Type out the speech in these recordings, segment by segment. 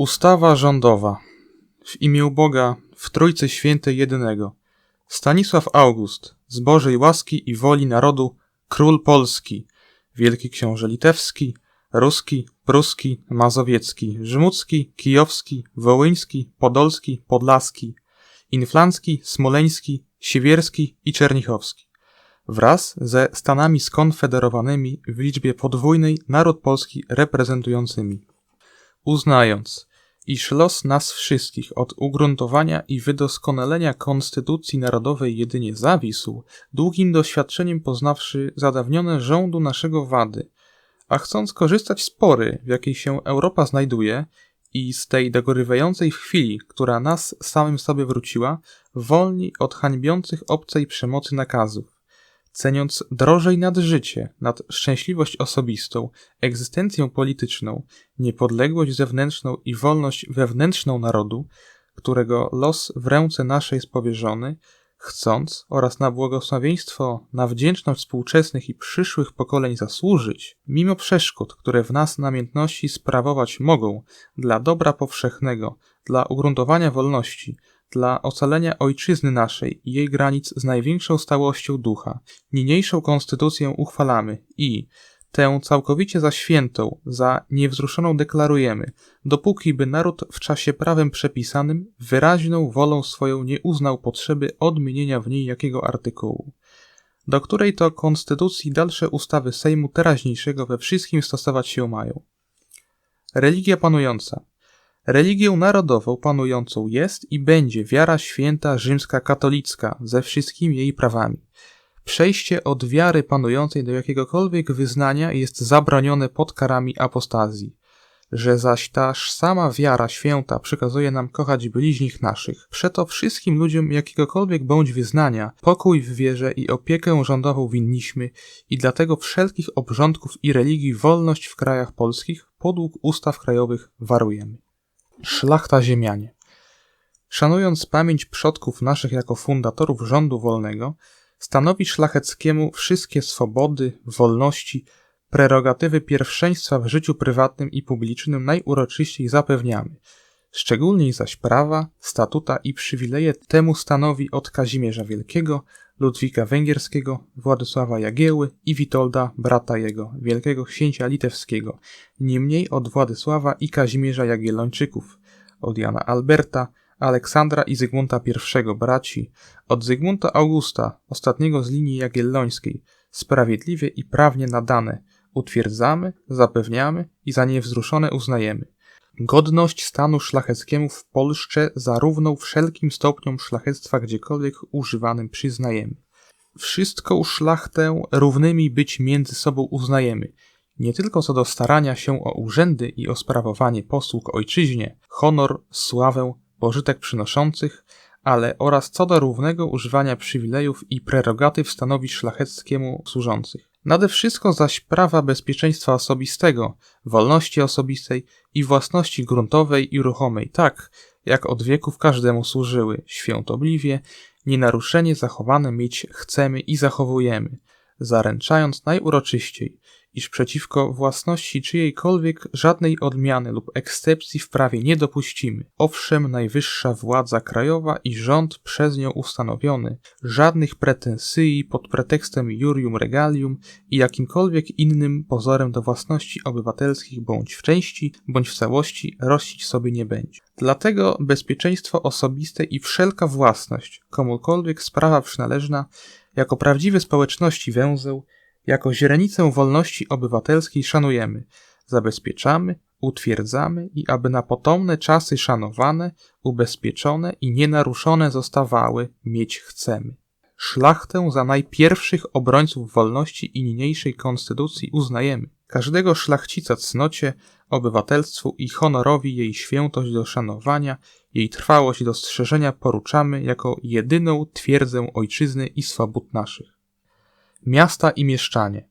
Ustawa rządowa. W imię Boga, w Trójcy Świętej Jedynego. Stanisław August, z Bożej łaski i woli narodu, król Polski, wielki książę litewski, ruski, pruski, mazowiecki, żmudzki, kijowski, wołyński, podolski, podlaski, inflancki, smoleński, siewierski i czernichowski. Wraz ze Stanami skonfederowanymi w liczbie podwójnej naród polski reprezentującymi. Uznając, iż los nas wszystkich od ugruntowania i wydoskonalenia Konstytucji Narodowej jedynie zawisł, długim doświadczeniem poznawszy zadawnione rządu naszego wady, a chcąc korzystać z pory, w jakiej się Europa znajduje i z tej dogorywającej chwili, która nas samym sobie wróciła, wolni od hańbiących obcej przemocy nakazów, ceniąc drożej nad życie, nad szczęśliwość osobistą, egzystencję polityczną, niepodległość zewnętrzną i wolność wewnętrzną narodu, którego los w ręce naszej jest powierzony, chcąc oraz na błogosławieństwo, na wdzięczność współczesnych i przyszłych pokoleń zasłużyć, mimo przeszkód, które w nas namiętności sprawować mogą, dla dobra powszechnego, dla ugruntowania wolności, dla ocalenia ojczyzny naszej i jej granic z największą stałością ducha, niniejszą konstytucję uchwalamy i tę całkowicie za świętą, za niewzruszoną deklarujemy, dopóki by naród w czasie prawem przepisanym wyraźną wolą swoją nie uznał potrzeby odmienienia w niej jakiego artykułu, do której to konstytucji dalsze ustawy Sejmu teraźniejszego we wszystkim stosować się mają. Religia panująca – Religią narodową panującą jest i będzie wiara święta rzymska katolicka ze wszystkimi jej prawami. Przejście od wiary panującej do jakiegokolwiek wyznania jest zabronione pod karami apostazji. Że zaś ta sama wiara święta przykazuje nam kochać bliźnich naszych, przeto wszystkim ludziom jakiegokolwiek bądź wyznania pokój w wierze i opiekę rządową winniśmy i dlatego wszelkich obrządków i religii wolność w krajach polskich podług ustaw krajowych warujemy. Szlachta ziemianie. Szanując pamięć przodków naszych jako fundatorów rządu wolnego, stanowi szlacheckiemu wszystkie swobody, wolności, prerogatywy pierwszeństwa w życiu prywatnym i publicznym najuroczyściej zapewniamy. Szczególniej zaś prawa, statuta i przywileje temu stanowi od Kazimierza Wielkiego, Ludwika Węgierskiego, Władysława Jagieły i Witolda, brata jego, wielkiego księcia litewskiego, niemniej od Władysława i Kazimierza Jagiellończyków, od Jana Alberta, Aleksandra i Zygmunta I braci, od Zygmunta Augusta, ostatniego z linii jagiellońskiej, sprawiedliwie i prawnie nadane, utwierdzamy, zapewniamy i za niewzruszone uznajemy. Godność stanu szlacheckiemu w Polsce zarówno wszelkim stopniom szlachectwa gdziekolwiek używanym przyznajemy. Wszystką szlachtę równymi być między sobą uznajemy, nie tylko co do starania się o urzędy i o sprawowanie posług ojczyźnie, honor, sławę, pożytek przynoszących, ale oraz co do równego używania przywilejów i prerogatyw stanowi szlacheckiemu służących. Nade wszystko zaś prawa bezpieczeństwa osobistego, wolności osobistej i własności gruntowej i ruchomej, tak jak od wieków każdemu służyły, świętobliwie, nienaruszenie zachowane mieć chcemy i zachowujemy, zaręczając najuroczyściej, iż przeciwko własności czyjejkolwiek żadnej odmiany lub ekscepcji w prawie nie dopuścimy. Owszem, najwyższa władza krajowa i rząd przez nią ustanowiony, żadnych pretensyi pod pretekstem jurium regalium i jakimkolwiek innym pozorem do własności obywatelskich bądź w części, bądź w całości rościć sobie nie będzie. Dlatego bezpieczeństwo osobiste i wszelka własność, komukolwiek sprawa przynależna, jako prawdziwy społeczności węzeł, jako źrenicę wolności obywatelskiej szanujemy, zabezpieczamy, utwierdzamy i aby na potomne czasy szanowane, ubezpieczone i nienaruszone zostawały, mieć chcemy. Szlachtę za najpierwszych obrońców wolności i niniejszej konstytucji uznajemy. Każdego szlachcica cnocie, obywatelstwu i honorowi jej świętość do szanowania, jej trwałość do strzeżenia poruczamy jako jedyną twierdzę ojczyzny i swobód naszych. Miasta i mieszczanie.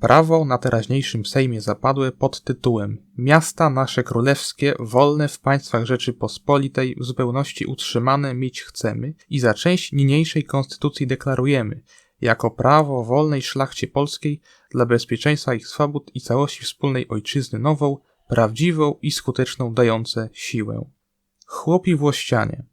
Prawo na teraźniejszym Sejmie zapadłe pod tytułem Miasta nasze królewskie, wolne w państwach Rzeczypospolitej, w zupełności utrzymane mieć chcemy i za część niniejszej konstytucji deklarujemy, jako prawo wolnej szlachcie polskiej dla bezpieczeństwa ich swobód i całości wspólnej ojczyzny nową, prawdziwą i skuteczną dające siłę. Chłopi włościanie.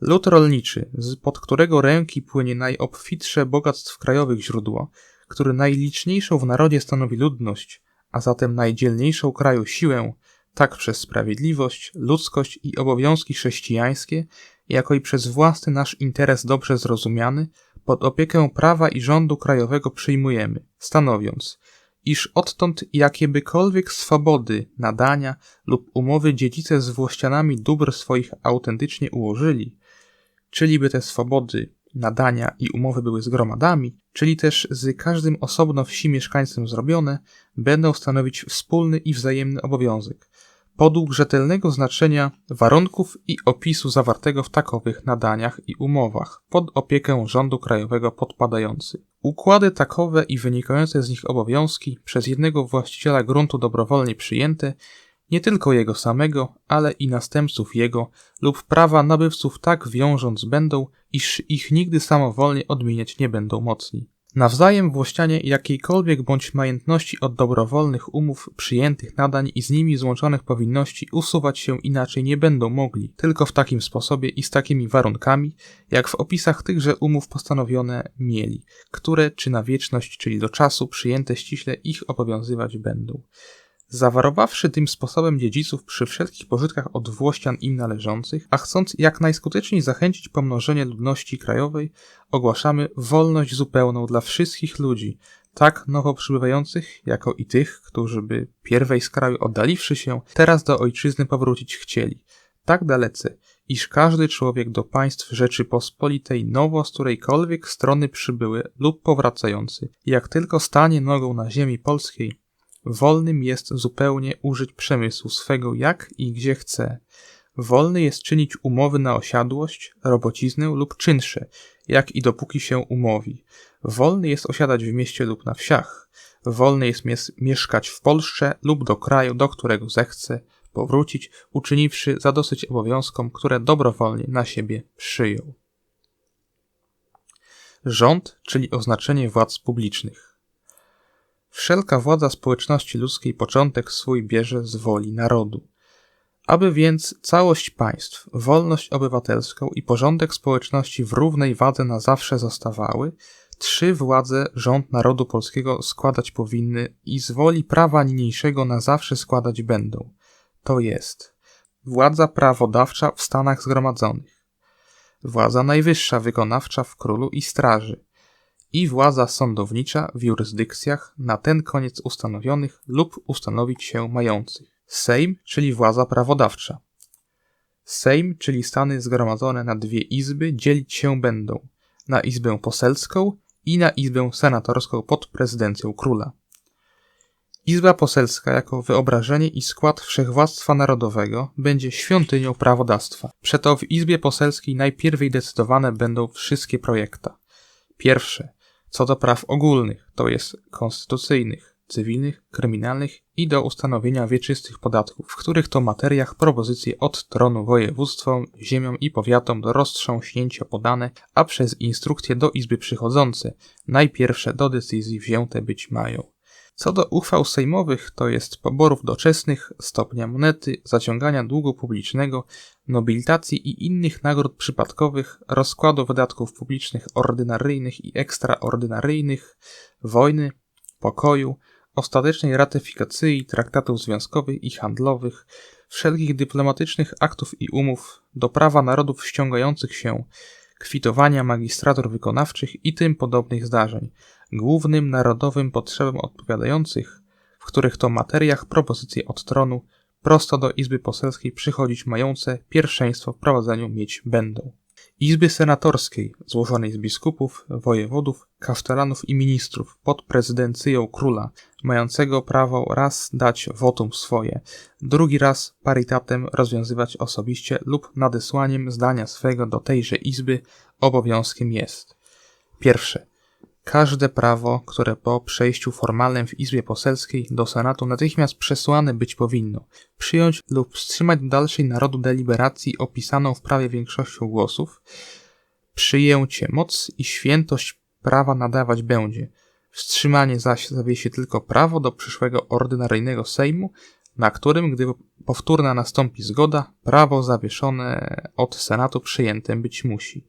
Lud rolniczy, z pod którego ręki płynie najobfitsze bogactw krajowych źródło, który najliczniejszą w narodzie stanowi ludność, a zatem najdzielniejszą kraju siłę, tak przez sprawiedliwość, ludzkość i obowiązki chrześcijańskie, jako i przez własny nasz interes dobrze zrozumiany, pod opiekę prawa i rządu krajowego przyjmujemy, stanowiąc, iż odtąd jakiebykolwiek swobody, nadania lub umowy dziedzice z włościanami dóbr swoich autentycznie ułożyli, czyli by te swobody, nadania i umowy były z gromadami, czyli też z każdym osobno wsi mieszkańcem zrobione, będą stanowić wspólny i wzajemny obowiązek, podług rzetelnego znaczenia warunków i opisu zawartego w takowych nadaniach i umowach, pod opiekę rządu krajowego podpadający. Układy takowe i wynikające z nich obowiązki przez jednego właściciela gruntu dobrowolnie przyjęte nie tylko jego samego, ale i następców jego lub prawa nabywców tak wiążąc będą, iż ich nigdy samowolnie odmieniać nie będą mocni. Nawzajem włościanie jakiejkolwiek bądź majątności od dobrowolnych umów, przyjętych nadań i z nimi złączonych powinności usuwać się inaczej nie będą mogli, tylko w takim sposobie i z takimi warunkami, jak w opisach tychże umów postanowione mieli, które czy na wieczność, czyli do czasu przyjęte ściśle ich obowiązywać będą zawarowawszy tym sposobem dziedziców przy wszelkich pożytkach od włościan im należących, a chcąc jak najskuteczniej zachęcić pomnożenie ludności krajowej, ogłaszamy wolność zupełną dla wszystkich ludzi, tak nowo przybywających, jako i tych, którzy by pierwej z kraju oddaliwszy się, teraz do ojczyzny powrócić chcieli. Tak dalece, iż każdy człowiek do państw Rzeczypospolitej nowo z którejkolwiek strony przybyły lub powracający, jak tylko stanie nogą na ziemi polskiej, Wolnym jest zupełnie użyć przemysłu swego jak i gdzie chce. Wolny jest czynić umowy na osiadłość, robociznę lub czynsze, jak i dopóki się umówi. Wolny jest osiadać w mieście lub na wsiach. Wolny jest mies- mieszkać w Polsce lub do kraju, do którego zechce powrócić, uczyniwszy zadosyć obowiązkom, które dobrowolnie na siebie przyjął. Rząd, czyli oznaczenie władz publicznych. Wszelka władza społeczności ludzkiej początek swój bierze z woli narodu. Aby więc całość państw, wolność obywatelską i porządek społeczności w równej wadze na zawsze zostawały, trzy władze rząd narodu polskiego składać powinny i z woli prawa niniejszego na zawsze składać będą. To jest władza prawodawcza w Stanach Zgromadzonych, władza najwyższa wykonawcza w królu i straży, i władza sądownicza w jurysdykcjach na ten koniec ustanowionych lub ustanowić się mających. Sejm, czyli władza prawodawcza. Sejm, czyli stany zgromadzone na dwie izby, dzielić się będą na izbę poselską i na izbę senatorską pod prezydencją króla. Izba poselska jako wyobrażenie i skład wszechwładztwa narodowego będzie świątynią prawodawstwa. Przeto w Izbie Poselskiej najpierwiej decydowane będą wszystkie projekta. Pierwsze co do praw ogólnych, to jest konstytucyjnych, cywilnych, kryminalnych i do ustanowienia wieczystych podatków, w których to materiach propozycje od tronu województwom, ziemiom i powiatom do roztrząśnięcia podane, a przez instrukcje do Izby przychodzące, najpierwsze do decyzji wzięte być mają. Co do uchwał sejmowych, to jest poborów doczesnych, stopnia monety, zaciągania długu publicznego, nobilitacji i innych nagród przypadkowych, rozkładu wydatków publicznych ordynaryjnych i ekstraordynaryjnych, wojny, pokoju, ostatecznej ratyfikacji traktatów związkowych i handlowych, wszelkich dyplomatycznych aktów i umów, do prawa narodów ściągających się, kwitowania magistratur wykonawczych i tym podobnych zdarzeń, głównym narodowym potrzebom odpowiadających, w których to materiach propozycje od tronu prosto do Izby Poselskiej przychodzić mające pierwszeństwo w prowadzeniu mieć będą. Izby Senatorskiej, złożonej z biskupów, wojewodów, kasztelanów i ministrów pod prezydencją króla, mającego prawo raz dać wotum swoje, drugi raz paritatem rozwiązywać osobiście lub nadesłaniem zdania swego do tejże izby obowiązkiem jest. Pierwsze Każde prawo, które po przejściu formalnym w Izbie Poselskiej do Senatu natychmiast przesłane być powinno, przyjąć lub wstrzymać do dalszej narodu deliberacji opisaną w prawie większością głosów, przyjęcie, moc i świętość prawa nadawać będzie, wstrzymanie zaś zawiesi tylko prawo do przyszłego ordynaryjnego Sejmu na którym, gdy powtórna nastąpi zgoda, prawo zawieszone od Senatu przyjęte być musi.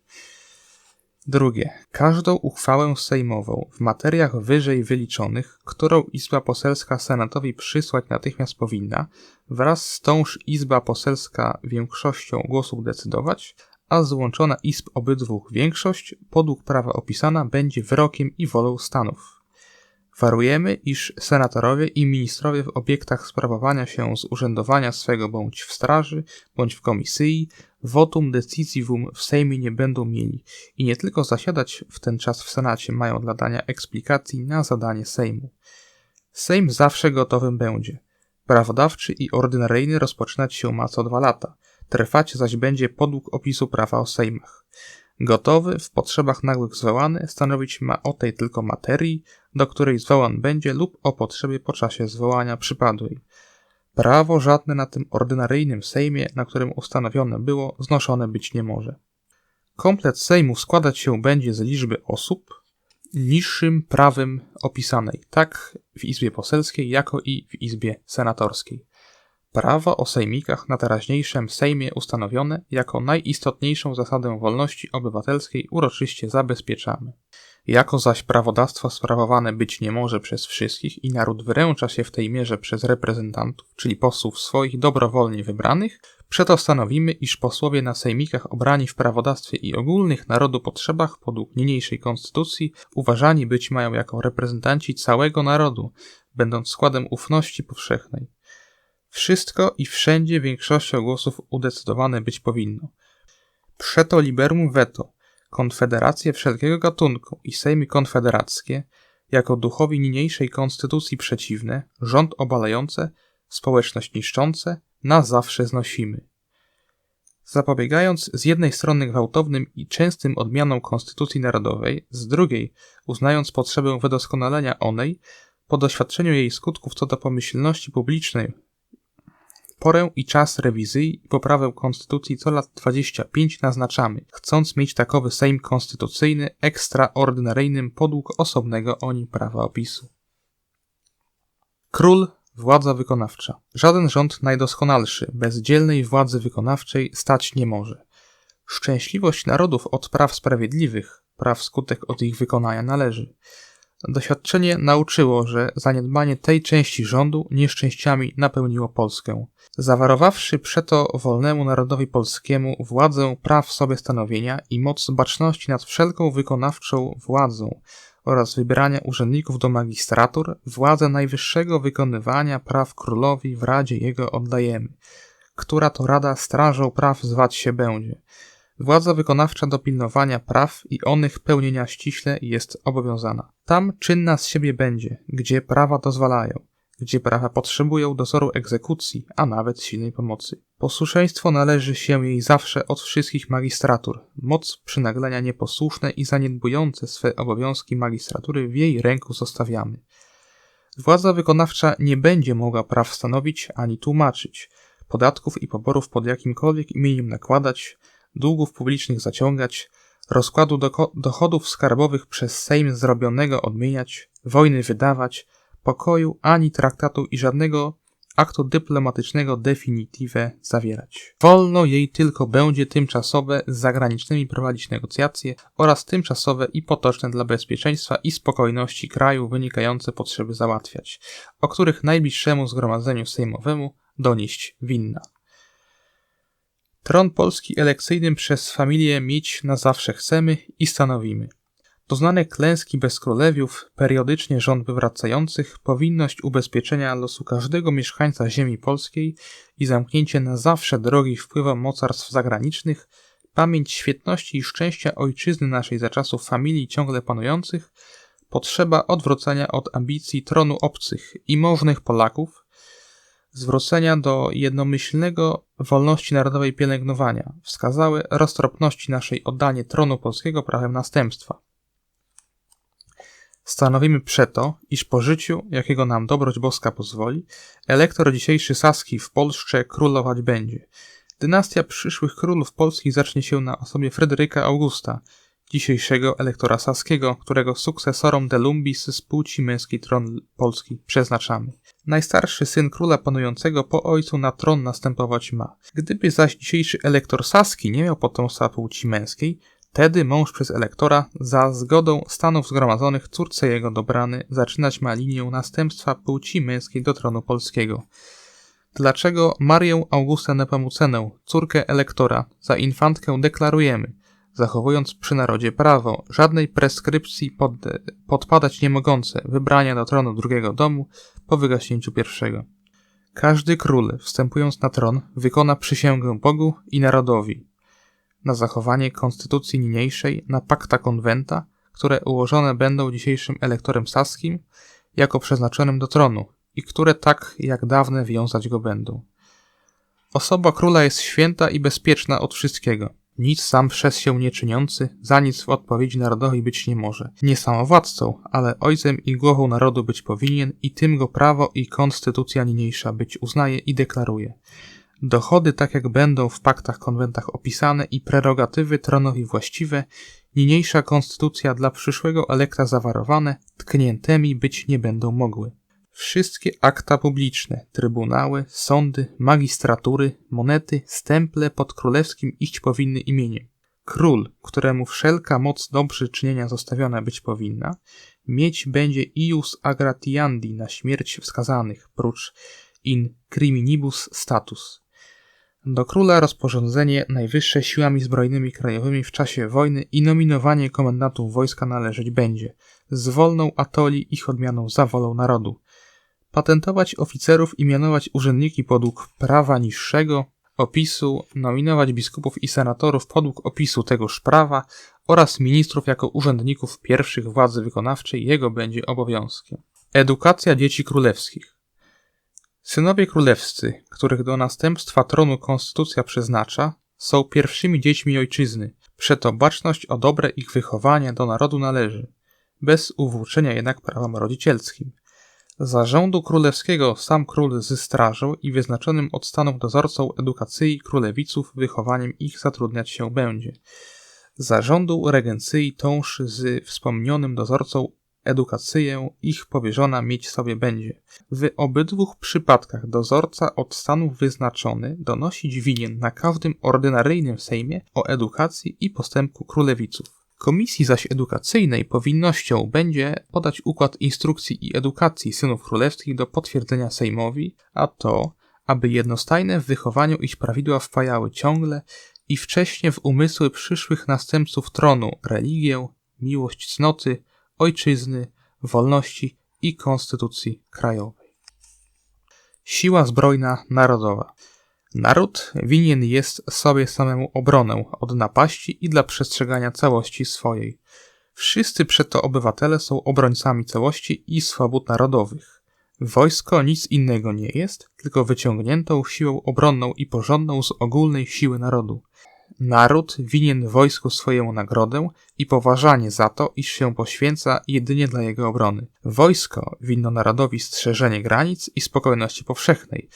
Drugie. Każdą uchwałę sejmową w materiach wyżej wyliczonych, którą Izba Poselska Senatowi przysłać natychmiast powinna, wraz z tąż Izba Poselska większością głosów decydować, a złączona Izb obydwu większość, podług prawa opisana, będzie wyrokiem i wolą stanów. Warujemy, iż senatorowie i ministrowie w obiektach sprawowania się z urzędowania swego bądź w straży, bądź w komisji, votum decisivum w Sejmie nie będą mieli i nie tylko zasiadać w ten czas w Senacie mają dla dania eksplikacji na zadanie Sejmu. Sejm zawsze gotowym będzie. Prawodawczy i ordynaryjny rozpoczynać się ma co dwa lata, trwać zaś będzie podług opisu prawa o Sejmach. Gotowy, w potrzebach nagłych zwołany, stanowić ma o tej tylko materii, do której zwołan będzie lub o potrzebie po czasie zwołania przypadłej. Prawo żadne na tym ordynaryjnym Sejmie, na którym ustanowione było, znoszone być nie może. Komplet Sejmu składać się będzie z liczby osób niższym prawem opisanej, tak w Izbie Poselskiej, jako i w Izbie Senatorskiej. Prawo o sejmikach na teraźniejszym Sejmie ustanowione jako najistotniejszą zasadę wolności obywatelskiej uroczyście zabezpieczamy. Jako zaś prawodawstwo sprawowane być nie może przez wszystkich i naród wyręcza się w tej mierze przez reprezentantów, czyli posłów swoich dobrowolnie wybranych, przeto stanowimy, iż posłowie na sejmikach obrani w prawodawstwie i ogólnych narodu potrzebach podług niniejszej konstytucji uważani być mają jako reprezentanci całego narodu, będąc składem ufności powszechnej. Wszystko i wszędzie większością głosów udecydowane być powinno. Przeto liberum veto, konfederacje wszelkiego gatunku i sejmy konfederackie, jako duchowi niniejszej konstytucji przeciwne, rząd obalające, społeczność niszczące, na zawsze znosimy. Zapobiegając z jednej strony gwałtownym i częstym odmianom konstytucji narodowej, z drugiej uznając potrzebę wydoskonalenia onej, po doświadczeniu jej skutków co do pomyślności publicznej Porę i czas rewizji i poprawę konstytucji co lat 25 naznaczamy, chcąc mieć takowy Sejm konstytucyjny ekstraordynaryjnym podług osobnego o nim prawa opisu. Król, władza wykonawcza. Żaden rząd najdoskonalszy bez dzielnej władzy wykonawczej stać nie może. Szczęśliwość narodów od praw sprawiedliwych, praw skutek od ich wykonania należy. Doświadczenie nauczyło, że zaniedbanie tej części rządu nieszczęściami napełniło Polskę. Zawarowawszy przeto wolnemu narodowi polskiemu władzę praw sobie stanowienia i moc baczności nad wszelką wykonawczą władzą oraz wybierania urzędników do magistratur, władzę najwyższego wykonywania praw królowi w Radzie jego oddajemy, która to Rada Strażą Praw zwać się będzie. Władza wykonawcza do pilnowania praw i onych pełnienia ściśle jest obowiązana. Tam czynna z siebie będzie, gdzie prawa dozwalają, gdzie prawa potrzebują dozoru egzekucji, a nawet silnej pomocy. Posłuszeństwo należy się jej zawsze od wszystkich magistratur. Moc przynaglenia nieposłuszne i zaniedbujące swe obowiązki magistratury w jej ręku zostawiamy. Władza wykonawcza nie będzie mogła praw stanowić ani tłumaczyć, podatków i poborów pod jakimkolwiek imieniem nakładać, długów publicznych zaciągać, rozkładu dochodów skarbowych przez Sejm zrobionego odmieniać, wojny wydawać, pokoju ani traktatu i żadnego aktu dyplomatycznego definitive zawierać. Wolno jej tylko będzie tymczasowe z zagranicznymi prowadzić negocjacje oraz tymczasowe i potoczne dla bezpieczeństwa i spokojności kraju wynikające potrzeby załatwiać, o których najbliższemu zgromadzeniu sejmowemu donieść winna. Tron Polski elekcyjnym przez familię mieć na zawsze chcemy i stanowimy. Doznane klęski bez królewiów, periodycznie rząd wywracających, powinność ubezpieczenia losu każdego mieszkańca ziemi polskiej i zamknięcie na zawsze drogi wpływom mocarstw zagranicznych, pamięć świetności i szczęścia ojczyzny naszej za czasów familii ciągle panujących, potrzeba odwrócenia od ambicji tronu obcych i możnych Polaków, zwrócenia do jednomyślnego wolności narodowej pielęgnowania, wskazały roztropności naszej oddanie tronu polskiego prawem następstwa. Stanowimy przeto, iż po życiu, jakiego nam dobroć boska pozwoli, elektor dzisiejszy Saski w Polsce królować będzie. Dynastia przyszłych królów polskich zacznie się na osobie Fryderyka Augusta, dzisiejszego elektora saskiego, którego sukcesorom de lumbis z płci męskiej tron Polski przeznaczamy. Najstarszy syn króla panującego po ojcu na tron następować ma. Gdyby zaś dzisiejszy elektor saski nie miał potomstwa płci męskiej, Wtedy mąż przez elektora, za zgodą stanów zgromadzonych córce jego dobrany, zaczynać ma linię następstwa płci męskiej do tronu polskiego. Dlaczego Marię Augustę Nepomucenę, córkę elektora, za infantkę deklarujemy, zachowując przy narodzie prawo, żadnej preskrypcji pod, podpadać nie mogące wybrania do tronu drugiego domu po wygaśnięciu pierwszego. Każdy król, wstępując na tron, wykona przysięgę Bogu i narodowi, na zachowanie konstytucji niniejszej, na pakta konwenta, które ułożone będą dzisiejszym elektorem saskim jako przeznaczonym do tronu i które tak jak dawne wiązać go będą. Osoba króla jest święta i bezpieczna od wszystkiego. Nic sam przez się nie czyniący, za nic w odpowiedzi narodowi być nie może. Nie samowładcą, ale ojcem i głową narodu być powinien i tym go prawo i konstytucja niniejsza być uznaje i deklaruje. Dochody tak jak będą w paktach konwentach opisane i prerogatywy tronowi właściwe, niniejsza konstytucja dla przyszłego elektra zawarowane, tkniętymi być nie będą mogły. Wszystkie akta publiczne, trybunały, sądy, magistratury, monety, stemple pod królewskim iść powinny imieniem. Król, któremu wszelka moc dobrzy czynienia zostawiona być powinna, mieć będzie ius agratiandi na śmierć wskazanych, prócz in criminibus status. Do króla rozporządzenie najwyższe siłami zbrojnymi krajowymi w czasie wojny i nominowanie komendantów wojska należeć będzie, z wolną atoli ich odmianą za wolą narodu. Patentować oficerów i mianować urzędniki podług prawa niższego opisu, nominować biskupów i senatorów podług opisu tegoż prawa oraz ministrów jako urzędników pierwszych władzy wykonawczej jego będzie obowiązkiem. Edukacja dzieci królewskich. Synowie królewscy, których do następstwa tronu konstytucja przeznacza, są pierwszymi dziećmi ojczyzny, przeto baczność o dobre ich wychowanie do narodu należy, bez uwłóczenia jednak prawom rodzicielskim. Za rządu królewskiego sam król z strażą i wyznaczonym od stanów dozorcą edukacji królewiców wychowaniem ich zatrudniać się będzie. Za rządu regencji tąż z wspomnianym dozorcą edukację ich powierzona mieć sobie będzie. W obydwu przypadkach dozorca od stanów wyznaczony donosić winien na każdym ordynaryjnym sejmie o edukacji i postępku królewiców. Komisji zaś edukacyjnej powinnością będzie podać układ instrukcji i edukacji synów królewskich do potwierdzenia Sejmowi, a to, aby jednostajne w wychowaniu ich prawidła wpajały ciągle i wcześnie w umysły przyszłych następców tronu religię, miłość cnoty, ojczyzny, wolności i konstytucji krajowej. Siła zbrojna narodowa. Naród winien jest sobie samemu obronę od napaści i dla przestrzegania całości swojej. Wszyscy przeto obywatele są obrońcami całości i swobód narodowych. Wojsko nic innego nie jest, tylko wyciągniętą siłą obronną i porządną z ogólnej siły narodu. Naród winien wojsku swojemu nagrodę i poważanie za to, iż się poświęca jedynie dla jego obrony. Wojsko winno narodowi strzeżenie granic i spokojności powszechnej.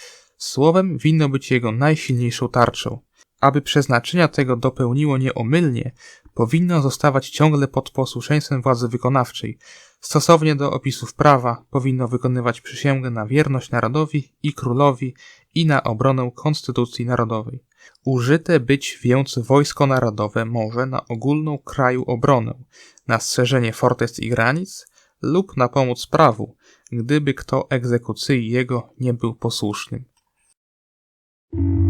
Słowem winno być jego najsilniejszą tarczą. Aby przeznaczenia tego dopełniło nieomylnie, powinno zostawać ciągle pod posłuszeństwem władzy wykonawczej. Stosownie do opisów prawa powinno wykonywać przysięgę na wierność narodowi i królowi i na obronę konstytucji narodowej. Użyte być więc wojsko narodowe może na ogólną kraju obronę, na strzeżenie fortec i granic lub na pomoc prawu, gdyby kto egzekucji jego nie był posłusznym. you